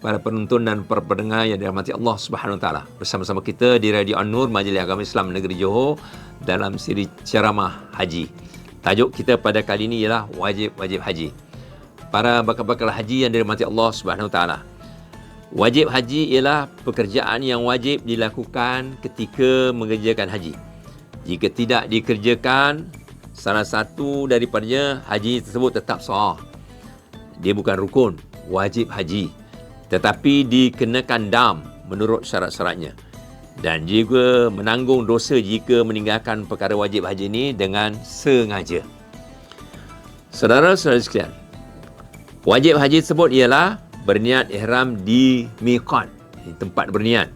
para penonton dan para pendengar yang dirahmati Allah Subhanahu Wa Taala. Bersama-sama kita di Radio An-Nur Majlis Agama Islam Negeri Johor dalam siri ceramah haji. Tajuk kita pada kali ini ialah wajib-wajib haji. Para bakal-bakal haji yang dirahmati Allah Subhanahu Wa Taala. Wajib haji ialah pekerjaan yang wajib dilakukan ketika mengerjakan haji. Jika tidak dikerjakan, salah satu daripadanya haji tersebut tetap sah. Dia bukan rukun, wajib haji tetapi dikenakan dam menurut syarat-syaratnya dan juga menanggung dosa jika meninggalkan perkara wajib haji ini dengan sengaja. Saudara-saudara sekalian, wajib haji tersebut ialah berniat ihram di miqat, tempat berniat.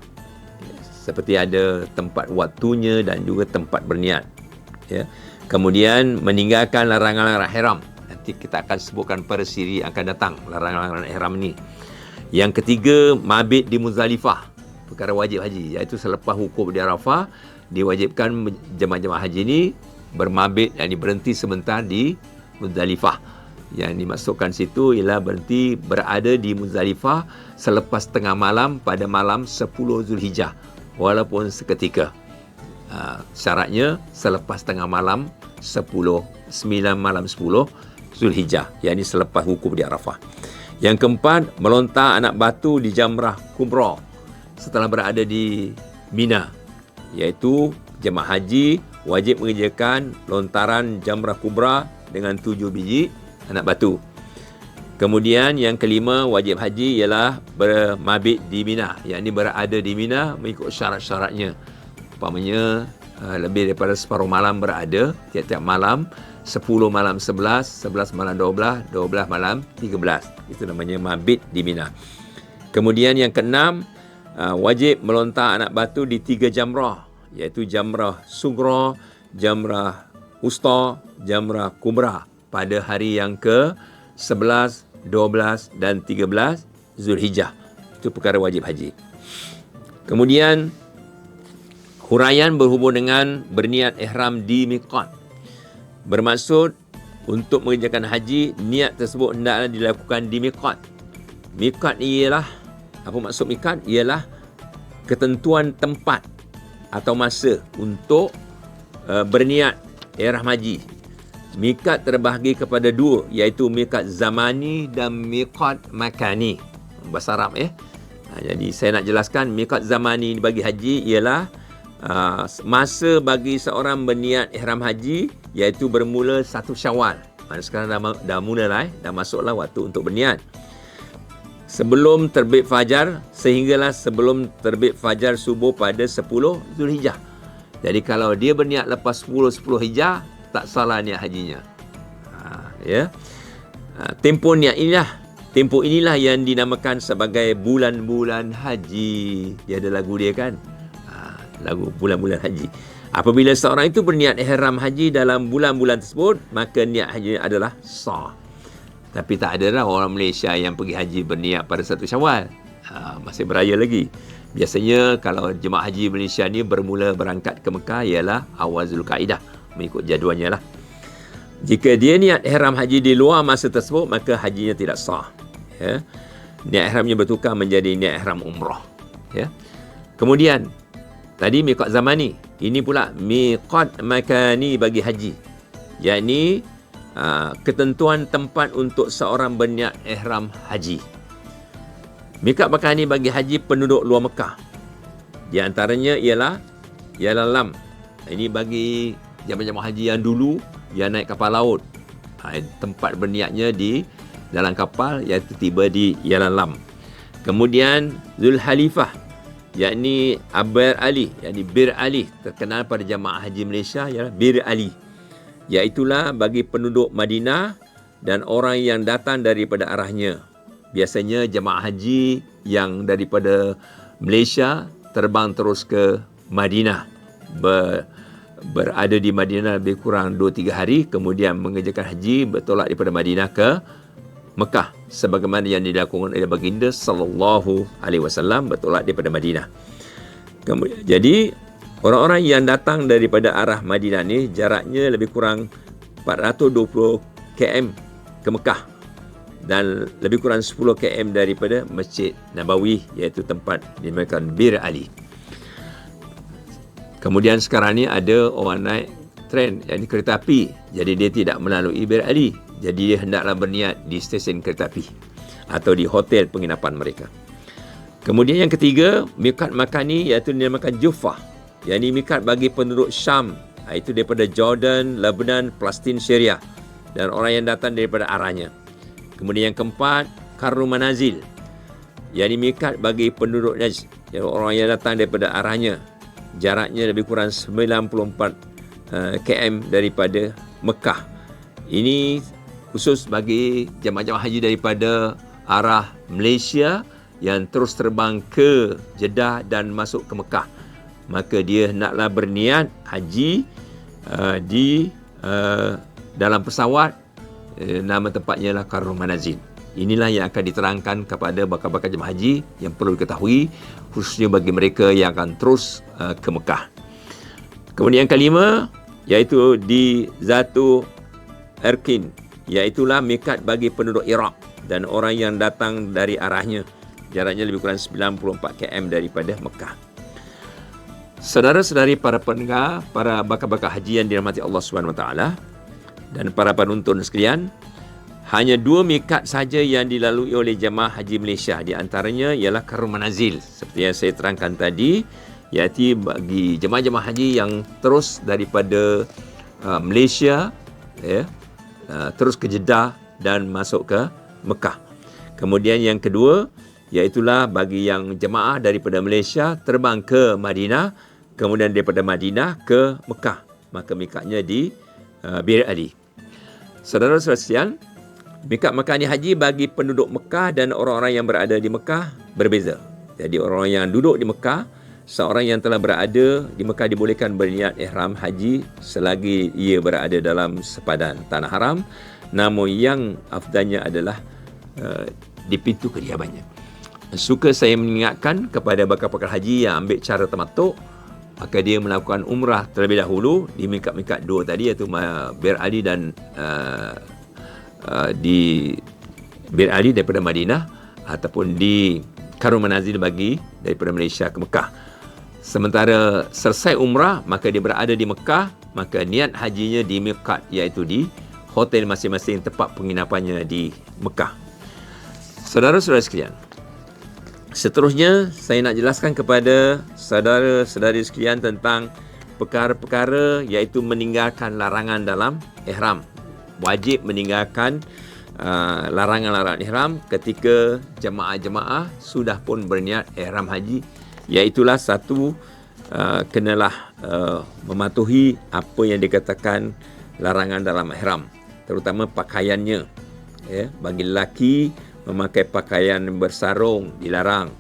Seperti ada tempat waktunya dan juga tempat berniat. Ya. Kemudian meninggalkan larangan-larangan ihram. Nanti kita akan sebutkan pada siri akan datang larangan-larangan ihram ini. Yang ketiga, mabit di Muzdalifah. Perkara wajib haji. Iaitu selepas wukuf di Arafah, diwajibkan jemaah-jemaah haji ini bermabit yang berhenti sebentar di Muzdalifah. Yang dimasukkan situ ialah berhenti berada di Muzdalifah selepas tengah malam pada malam 10 Zulhijjah. Walaupun seketika. Uh, syaratnya selepas tengah malam 10, 9 malam 10 Zulhijjah. Yang ini selepas wukuf di Arafah. Yang keempat, melontar anak batu di Jamrah Kubra setelah berada di Mina. Iaitu jemaah haji wajib mengerjakan lontaran Jamrah Kubra dengan tujuh biji anak batu. Kemudian yang kelima, wajib haji ialah bermabit di Mina. Yang ini berada di Mina mengikut syarat-syaratnya. Umpamanya uh, lebih daripada separuh malam berada tiap-tiap malam 10 malam 11, 11 malam 12, 12 malam 13. Itu namanya mabit di Mina. Kemudian yang keenam, uh, wajib melontar anak batu di tiga jamrah. Iaitu jamrah sugra, jamrah usta, jamrah kubra. Pada hari yang ke 11, 12 dan 13 Zulhijjah. Itu perkara wajib haji. Kemudian, huraian berhubung dengan berniat ihram di miqat Bermaksud untuk mengerjakan haji, niat tersebut hendaklah dilakukan di miqat. Miqat ialah, apa maksud miqat? Ialah ketentuan tempat atau masa untuk uh, berniat ihram haji. Miqat terbahagi kepada dua, iaitu miqat zamani dan miqat makani. Bahasa Arab eh. Ha, jadi saya nak jelaskan miqat zamani bagi haji ialah uh, masa bagi seorang berniat ihram haji iaitu bermula satu syawal. Mana sekarang dah, dah mula lah, eh? dah masuklah waktu untuk berniat. Sebelum terbit fajar, sehinggalah sebelum terbit fajar subuh pada 10 Zulhijjah. Jadi kalau dia berniat lepas 10 10 Hijjah, tak salah niat hajinya. Ha, ya. Ha, tempoh niat inilah, tempoh inilah yang dinamakan sebagai bulan-bulan haji. Dia ada lagu dia kan? lagu bulan-bulan haji. Apabila seorang itu berniat ihram haji dalam bulan-bulan tersebut, maka niat haji adalah sah. Tapi tak ada lah orang Malaysia yang pergi haji berniat pada satu syawal. Ha, masih beraya lagi. Biasanya kalau jemaah haji Malaysia ni bermula berangkat ke Mekah ialah awal Zulkaidah. Mengikut jadualnya lah. Jika dia niat ihram haji di luar masa tersebut, maka hajinya tidak sah. Ya. Niat ihramnya bertukar menjadi niat ihram umrah. Ya. Kemudian, Tadi miqat zamani. Ini pula miqat makani bagi haji. Yakni uh, ketentuan tempat untuk seorang berniat ihram haji. Miqat makani bagi haji penduduk luar Mekah. Di antaranya ialah ialah lam. Ini bagi jemaah haji yang dulu yang naik kapal laut. Ha, tempat berniatnya di dalam kapal iaitu tiba di Yalan Lam. Kemudian Zulhalifah yakni Abir Ali, yakni Bir Ali terkenal pada jamaah haji Malaysia ialah Bir Ali. Iaitulah bagi penduduk Madinah dan orang yang datang daripada arahnya. Biasanya jamaah haji yang daripada Malaysia terbang terus ke Madinah ber, berada di Madinah lebih kurang 2-3 hari kemudian mengerjakan haji bertolak daripada Madinah ke Mekah sebagaimana yang dilakukan oleh baginda sallallahu alaihi wasallam bertolak daripada Madinah. Jadi orang-orang yang datang daripada arah Madinah ni jaraknya lebih kurang 420 km ke Mekah dan lebih kurang 10 km daripada Masjid Nabawi iaitu tempat dinamakan Bir Ali. Kemudian sekarang ni ada orang naik tren yang kereta api. Jadi dia tidak melalui Bir Ali. Jadi dia hendaklah berniat di stesen kereta api atau di hotel penginapan mereka. Kemudian yang ketiga, mikat makan ni iaitu dinamakan Jufah. Yang ini mikat bagi penduduk Syam. Itu daripada Jordan, Lebanon, Palestin, Syria. Dan orang yang datang daripada arahnya. Kemudian yang keempat, Karnu Manazil. Yang ini mikat bagi penduduk Najd. Orang yang datang daripada arahnya jaraknya lebih kurang 94 uh, km daripada Mekah. Ini khusus bagi jemaah-jemaah haji daripada arah Malaysia yang terus terbang ke Jeddah dan masuk ke Mekah. Maka dia naklah berniat haji uh, di uh, dalam pesawat uh, nama tempatnya lah Karun Manazil. Inilah yang akan diterangkan kepada bakal-bakal jemaah haji yang perlu diketahui khususnya bagi mereka yang akan terus uh, ke Mekah. Kemudian yang kelima iaitu di Zatu Erkin iaitulah mikat bagi penduduk Iraq dan orang yang datang dari arahnya jaraknya lebih kurang 94 km daripada Mekah. Saudara-saudari para pendengar, para bakal-bakal haji yang dirahmati Allah Taala dan para penonton sekalian, hanya dua mikat saja yang dilalui oleh jemaah haji Malaysia. Di antaranya ialah Karun Manazil. Seperti yang saya terangkan tadi, iaitu bagi jemaah-jemaah haji yang terus daripada uh, Malaysia ya, uh, terus ke Jeddah dan masuk ke Mekah. Kemudian yang kedua, iaitulah bagi yang jemaah daripada Malaysia terbang ke Madinah, kemudian daripada Madinah ke Mekah. Maka mikatnya di uh, Bir Ali. Saudara-saudara sekalian, Mikat Mekah haji bagi penduduk Mekah dan orang-orang yang berada di Mekah berbeza. Jadi orang yang duduk di Mekah, seorang yang telah berada di Mekah dibolehkan berniat ihram haji selagi ia berada dalam sepadan tanah haram. Namun yang afdalnya adalah uh, di pintu kediamannya. Suka saya mengingatkan kepada bakal pakar haji yang ambil cara tematuk maka dia melakukan umrah terlebih dahulu di mikat-mikat dua tadi iaitu Bir Ali dan uh, Uh, di Bir Ali daripada Madinah ataupun di Karun Manazil bagi daripada Malaysia ke Mekah. Sementara selesai umrah, maka dia berada di Mekah, maka niat hajinya di Mekah iaitu di hotel masing-masing tempat penginapannya di Mekah. Saudara-saudara sekalian, seterusnya saya nak jelaskan kepada saudara-saudari sekalian tentang perkara-perkara iaitu meninggalkan larangan dalam ihram wajib meninggalkan uh, larangan-larangan ihram ketika jemaah-jemaah sudah pun berniat ihram haji iaitulah satu uh, kenalah uh, mematuhi apa yang dikatakan larangan dalam ihram terutama pakaiannya ya bagi lelaki memakai pakaian bersarung dilarang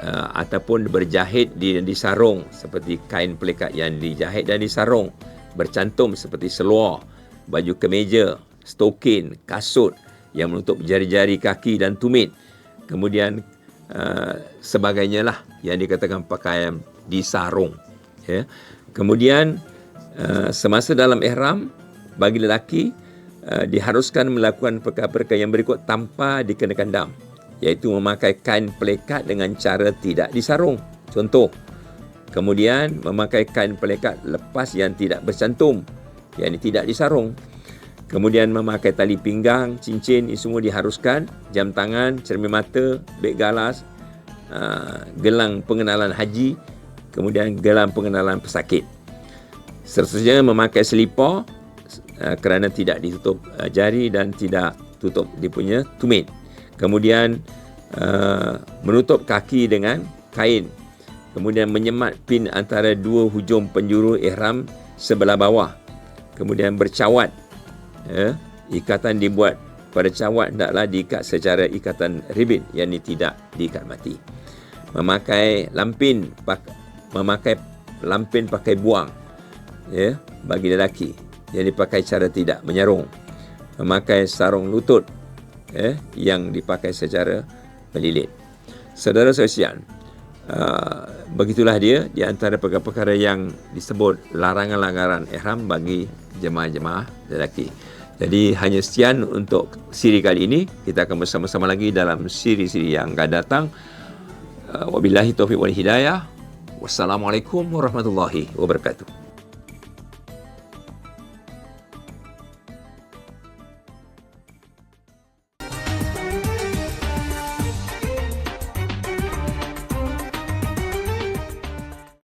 uh, ataupun berjahit di di sarung seperti kain pelikat yang dijahit dan disarung bercantum seperti seluar baju kemeja, stokin, kasut yang menutup jari-jari kaki dan tumit. Kemudian uh, sebagainya lah yang dikatakan pakaian di sarung. Ya. Kemudian uh, semasa dalam ihram bagi lelaki uh, diharuskan melakukan perkara-perkara yang berikut tanpa dikenakan dam iaitu memakai kain pelekat dengan cara tidak disarung. Contoh, kemudian memakai kain pelekat lepas yang tidak bercantum yang tidak disarung. Kemudian memakai tali pinggang, cincin ini semua diharuskan, jam tangan, cermin mata, beg galas, uh, gelang pengenalan haji, kemudian gelang pengenalan pesakit. Seterusnya memakai selipar uh, kerana tidak ditutup uh, jari dan tidak tutup dia punya tumit. Kemudian menutup kaki dengan kain. Kemudian menyemat pin antara dua hujung penjuru ihram sebelah bawah kemudian bercawat ya, ikatan dibuat pada cawat hendaklah diikat secara ikatan ribit yang ini tidak diikat mati. Memakai lampin pak, memakai lampin pakai buang ya bagi lelaki yang dipakai cara tidak menyarung memakai sarung lutut ya yang dipakai secara melilit. Saudara sekalian uh, begitulah dia di antara perkara-perkara yang disebut larangan-larangan ihram bagi jemaah-jemaah lelaki jadi hanya sekian untuk siri kali ini. Kita akan bersama-sama lagi dalam siri-siri yang akan datang. Uh, wabillahi taufiq wal hidayah. Wassalamualaikum warahmatullahi wabarakatuh